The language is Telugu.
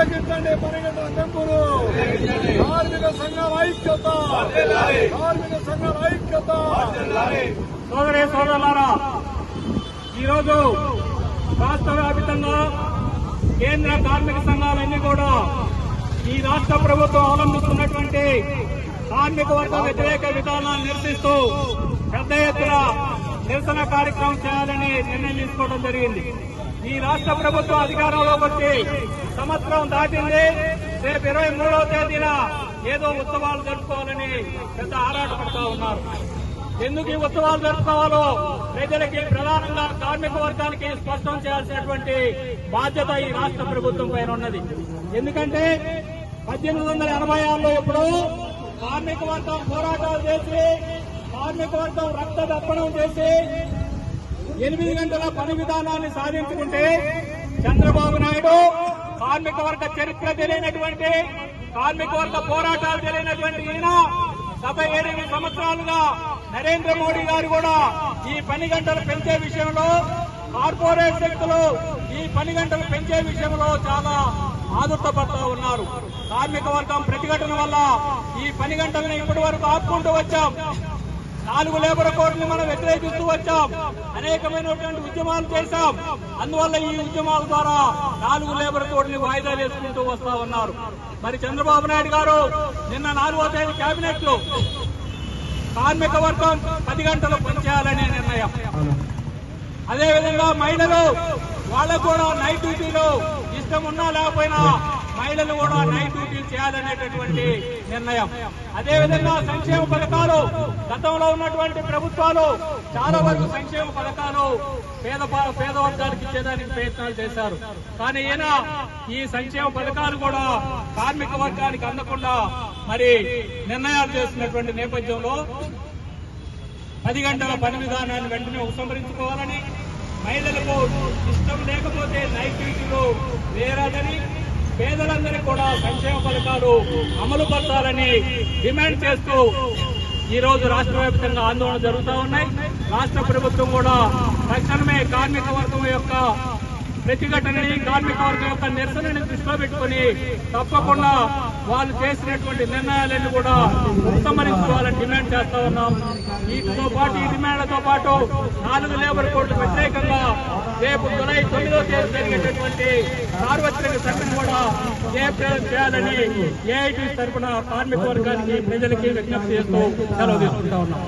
వ్యతిరేకించండి పని గంటల కార్మిక సంఘాల ఐక్యత. కార్మిక సంఘాల ఐక్యత. సోదరి సోదరులారా ఈరోజు రాష్ట్ర వ్యాప్తంగా కేంద్ర కార్మిక సంఘాలన్నీ కూడా ఈ రాష్ట్ర ప్రభుత్వం అవలంబిస్తున్నటువంటి కార్మిక వర్గ వ్యతిరేక విధానాన్ని నిరసిస్తూ పెద్ద ఎత్తున నిరసన కార్యక్రమం చేయాలని నిర్ణయం తీసుకోవడం జరిగింది. ఈ రాష్ట్ర ప్రభుత్వం అధికారంలోకి వచ్చి సంవత్సరం దాటింది. రేపు ఇరవై మూడవ తేదీన ఏదో ఉత్సవాలు జరుపుకోవాలని పెద్ద ఆరాటపడతా ఉన్నారు. ఎందుకు ఈ ఉత్సవాలు జరుపుకోవాలో? ప్రజలకి ప్రధానంగా కార్మిక వర్గానికి స్పష్టం చేయాల్సినటువంటి బాధ్యత ఈ రాష్ట్ర ప్రభుత్వం పైన ఉన్నది. ఎందుకంటే పద్దెనిమిది వందల ఎనభై ఆరులో ఇప్పుడు కార్మిక వర్గం పోరాటాలు చేసి కార్మిక వర్గం రక్త దప్పనం చేసి ఎనిమిది గంటల పని విధానాన్ని సాధించుకుంటే చంద్రబాబు నాయుడు కార్మిక వర్గ చరిత్ర తెలియనటువంటి కార్మిక వర్గ పోరాటాలు తెలియనటువంటి ఈయన గత ఎనిమిది సంవత్సరాలుగా నరేంద్ర మోడీ గారు కూడా ఈ పని గంటలు పెంచే విషయంలో కార్పొరేట్ శక్తులు ఈ పని గంటలు పెంచే విషయంలో చాలా ఆదుర్తపడతా ఉన్నారు. కార్మిక వర్గం ప్రతిఘటన వల్ల ఈ పని గంటలను ఇప్పటి వరకు ఆపుకుంటూ వచ్చాం. నాలుగు లేబర్ కోడ్ని మనం వ్యతిరేకిస్తూ వచ్చాం. అనేకమైనటువంటి ఉద్యమాలు చేశాం. అందువల్ల ఈ ఉద్యమాల ద్వారా నాలుగు లేబర్ కోడ్ని వాయిదా వేసుకుంటూ వస్తా ఉన్నారు. మరి చంద్రబాబు నాయుడు గారు నిన్న నాలుగో తేదీ కేబినెట్లో కార్మిక వర్గం పది గంటలు పనిచేయాలనే నిర్ణయం. అదేవిధంగా మహిళలు వాళ్ళకు కూడా నైట్ డ్యూటీలో ఇష్టం ఉన్నా లేకపోయినా మహిళలు కూడా నైట్ డ్యూటీలు చేయాలనేటటువంటి నిర్ణయం. అదేవిధంగా సంక్షేమ పథకాలు గతంలో ఉన్నటువంటి ప్రభుత్వాలు చాలా వరకు సంక్షేమ పథకాలు పేద ప- పేద వర్గాలకు ఇచ్చేదానికి ప్రయత్నాలు చేశారు. కానీ ఈయన ఈ సంక్షేమ పథకాలు కూడా కార్మిక వర్గానికి అందకుండా మరి నిర్ణయాలు చేస్తున్నటువంటి నేపథ్యంలో పది గంటల పని విధానాన్ని వెంటనే ఉపసంహరించుకోవాలని మహిళలకు ఇష్టం లేకపోతే నైట్ డ్యూటీలు వేరాదని పేదలందరికీ కూడా సంక్షేమ పథకాలు అమలు పరచాలని డిమాండ్ చేస్తూ ఈ రోజు రాష్ట్ర వ్యాప్తంగా ఆందోళన జరుగుతూ ఉన్నాయి. రాష్ట్ర ప్రభుత్వం కూడా తక్షణమే కార్మిక వర్గం యొక్క ప్రతిఘటనని కార్మిక వర్గం యొక్క నిరసనని దృష్టిలో పెట్టుకుని తప్పకుండా వాళ్ళు చేసినటువంటి నిర్ణయాలను కూడా ఉపసంహరించుకోవాలని డిమాండ్ చేస్తా ఉన్నాం. వీటితో పాటు ఈ డిమాండ్లతో పాటు నాలుగు లేబర్ కోడ్లు వ్యతిరేకంగా రేపు జులై తొమ్మిదో తేదీ జరిగేటటువంటి సార్వత్రిక సమ్మెను కూడా జయప్రదం చేయాలని ఏఐటీ తరఫున కార్మిక వర్గానికి ప్రజలకి విజ్ఞప్తి చేస్తూ సెలవు తీసుకుంటా ఉన్నాం.